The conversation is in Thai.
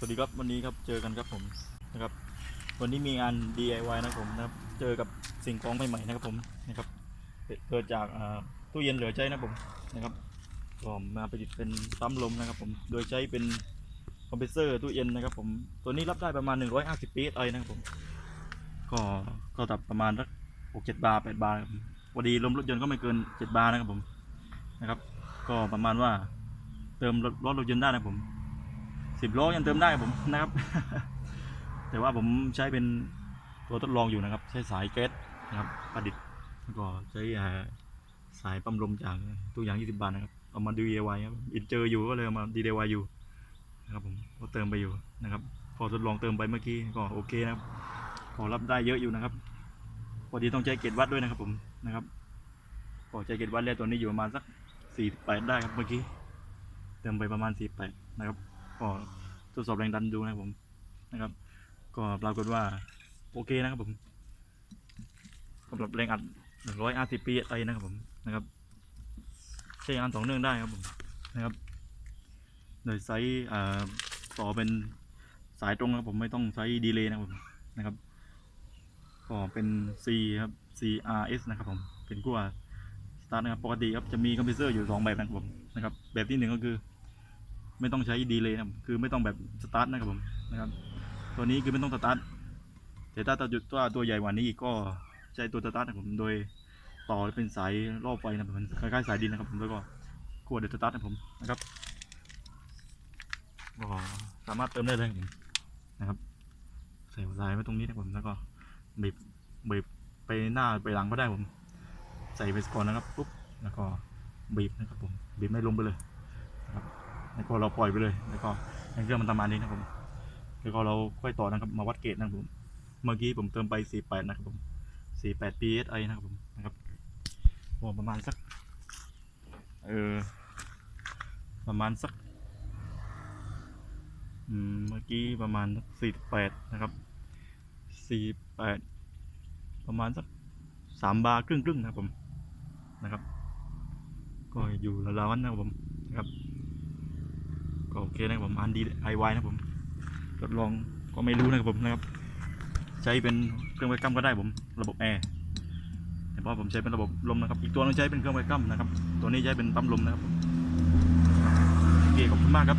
สวัสดีครับวันนี้ครับเจอกันครับผมนะครับ วันนี้มีงาน DIY นะครับผมนะครับ เจอกับสิ่งของใหม่ๆนะครับผมนะครับเกิดจากตู้เย็นเหลือใช้นะครับผมนะครับก็มาประดิษฐ์เป็นปั๊มลมนะครับผมโดยใช้เป็นคอมเพรสเซอร์ตู้เย็นนะครับผมตัวนี้รับได้ประมาณ 150 psi นะครับผมก็ก็ตับประมาณสัก6 7บาร์8บาร์ครับผมพอดีลมรถยนต์ก็ไม่เกิน7บาร์นะครับผมนะครับ ก็ประมาณว่าเติมรถรถยนต์ได้นะครับผม สิบล้อยังเติมได้ผมนะครับ แต่ว่าผมใช้เป็นตัวทดลองอยู่นะครับ ใช้สายแก๊สนะครับประดิษฐ์แล้วก็ใช้สายปั๊มลมจากตู้ยาง 20 บาทนะครับเอามา DIY ครับอินเจออยู่ก็เลยเอามา DIY อยู่นะครับผมก็เติมไปอยู่นะครับ พอทดลองเติมไปเมื่อกี้ก็โอเคนะครับก็รับได้เยอะอยู่นะครับพอดีต้องใช้เกจวัดด้วยนะครับผมนะครับก็ใช้เกจวัดแล้วตัวนี้อยู่ประมาณสัก48ได้ครับเมื่อกี้เติมไปประมาณ48นะครับก็ ทดสอบแรงดันดูนะครับผมนะครับ ก็ปรากฏว่าโอเคนะครับผมสำหรับแรงอัด150ปีไอนะครับผมนะครับ ใช้งานต่อเนื่องได้ครับผมนะครับ โดยไซส์อ่าต่อเป็นสายตรงนะครับผมไม่ต้องใช้ดีเลย์นะครับผมนะครับก็เป็น C ครับ CRS นะครับผมเป็นกู้สตาร์ทนะครับปกติครับจะมีคอมเพิวเตอร์อยู่สองแบบนะครับผมนะครับแบบที่หนึ่งก็คือ ไม่ต้องใช้ดีเลยนะครับคือไม่ต้องแบบสตาร์ทนะครับผมนะครับตัวนี้คือไม่ต้องสตาร์ทแต่ถ้าตัวตัวตัวใหญ่กว่านี้อีกก็ใช้ตัวสตาร์ทนะครับผมโดยต่อเป็นสายรอบไฟนะครับผมคล้ายๆสายดินนะครับผมแล้วก็กดเดือดสตาร์ทนะครับผมนะครับก็สามารถเติมได้เลยนะครับใส่สายไว้ตรงนี้นะครับผมแล้วก็บีบบีบไปหน้าไปหลังก็ได้ผม ใส่ไปก่อนนะครับปุ๊บแล้วก็บีบนะครับผมบีบไม่ลงไปเลยนะครับ แล้วก็เราปล่อยไปเลยแล้วก็ให้เรื่องมันทำงาณนเองนะครับผมแล้วก็เราค่อยต่อนะครับมาวัดเกรดนะครับผมเมื่อกี้ผมเติมไป 48 นะครับผม 48 psi นะครับผมนะครับโอ้ประมาณสักเออประมาณสักอืมเมื่อกี้ประมาณสัก48 นะครับ 48 ประมาณสัก3บาร์ครึ่งครึ่งๆนะครับผมนะครับ ก็อยู่ราวๆนั้นนะครับผมนะครับ ก็โอเคนะครับผมอันดีไอวนะผมทดลองก็ไม่รู้นะครับผมนะครับ ใช้เป็นเครื่องไวกัมก็ได้ผมระบบแอร์แต่พอผมใช้เป็นระบบลมนะครับ อีกตัวนึงใช้เป็นเครื่องไวกัมนะครับ ตัวนี้ใช้เป็นปั๊มลมนะครับโอเคขอบคุณมากครับ